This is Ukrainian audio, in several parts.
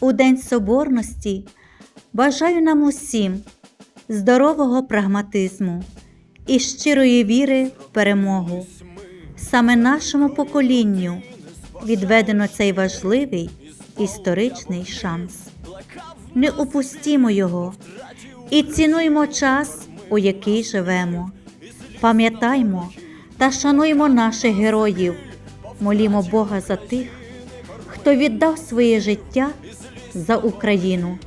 У День Соборності бажаю нам усім здорового прагматизму і щирої віри в перемогу. Саме нашому поколінню відведено цей важливий історичний шанс. Не упустімо його і цінуймо час, у який живемо. Пам'ятаймо та шануймо наших героїв, молімо Бога за тих, хто віддав своє життя за Україну.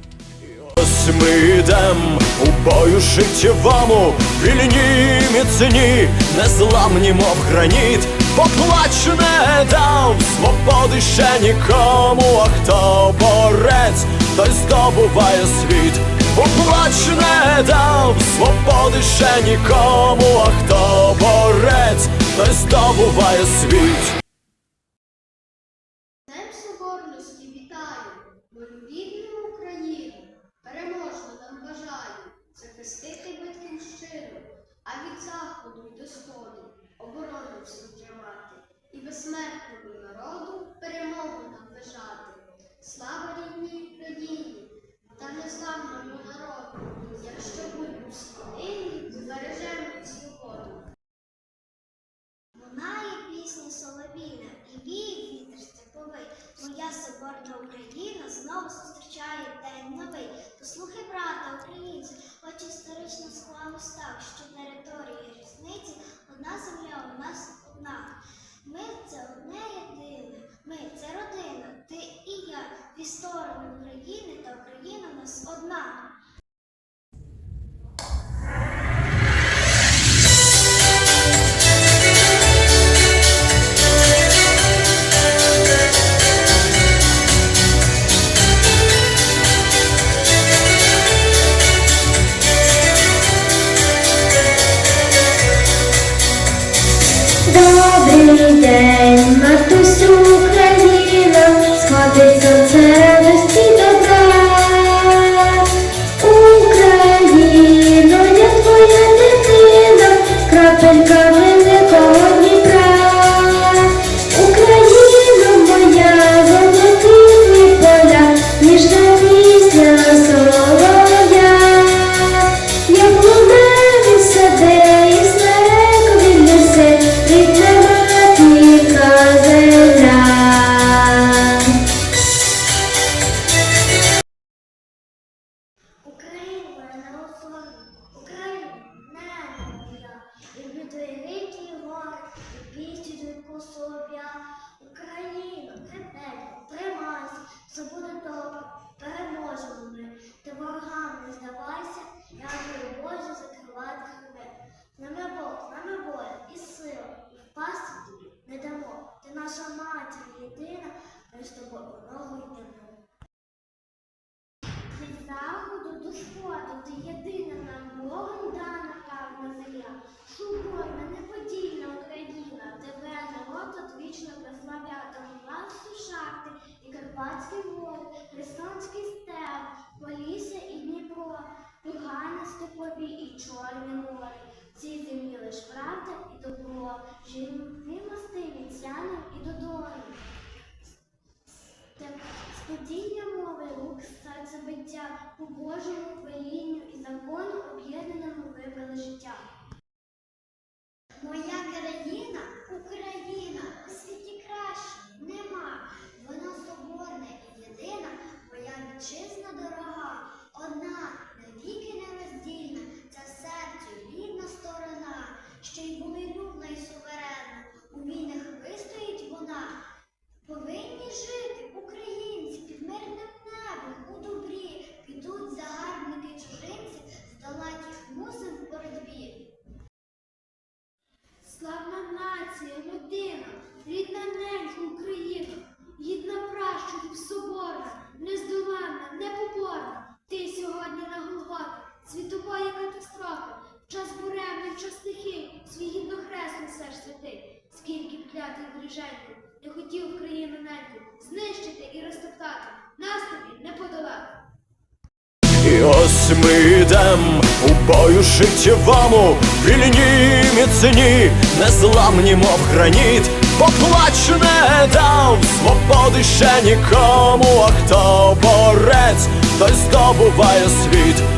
Ось ми йдем у бою життєвому, вільні міцні, незламні, мов граніт, поплач не дав свободи ще нікому, а хто борець, той здобуває світ, поплач не дав свободи ще нікому, а хто борець, той здобуває світ. Соборності вітаю, мою рідну Україну, переможно нам бажаю захистити батьківщину, а від заходу й до сходу оборону всім тримати і безсмертному народу перемогу нам бажати. Слава рідній Україні соборна Україна знову зустрічає день новий. Послухай, брата, українцю, хоч історично склалось так, що території різниці одна земля у нас одна. Ми це одне єдине, ми це родина, ти і я, дві сторони України та Україна у нас одна. Tell me. Ворогам не здавайся, я твою Боже закривати хребе. З нами Бог, з нами воля і сила, і впасти тобі не дамо. Ти наша матір єдина, ми з тобою ногу йдемо. Від заходу до сходу ти єдина нам Богом дана правна земля. Соборна, неподільна Україна, тебе народ одвічно прославляти. У вас шахти і Карпатські гори, Херсонський степ, Полісся і Дніпро, Кургани степові і Чорне море. Ці землі лиш правда і добро, живі мости від Сяни і додому. Сподіння мови, рук, серце биття, по Божому велінню і закону об'єднаному вибрали життя. Моя країна Україна, Б клятих не хотів країну неньку знищити і розтоптати, нас тобі не подолати. І ось ми йдем у бою життєвому, вільні міцні, незламні, мов граніт, поплач не дав свободи ще нікому, а хто бо той здобуває світ.